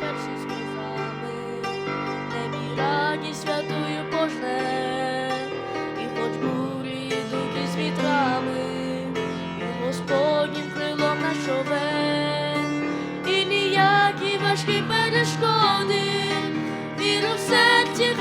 перші сльозами, небі радість святую пожне, і хоч бурі йдуть вітрами, і Господнім крилом нашове, і ніякі важкі перешкоди, віру в серці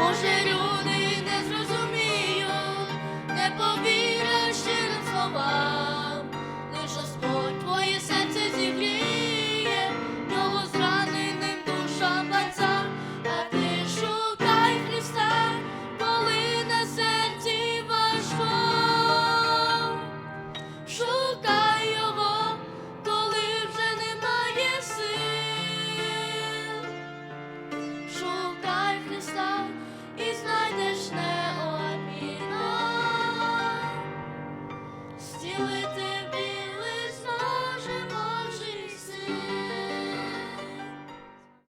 Mon genou.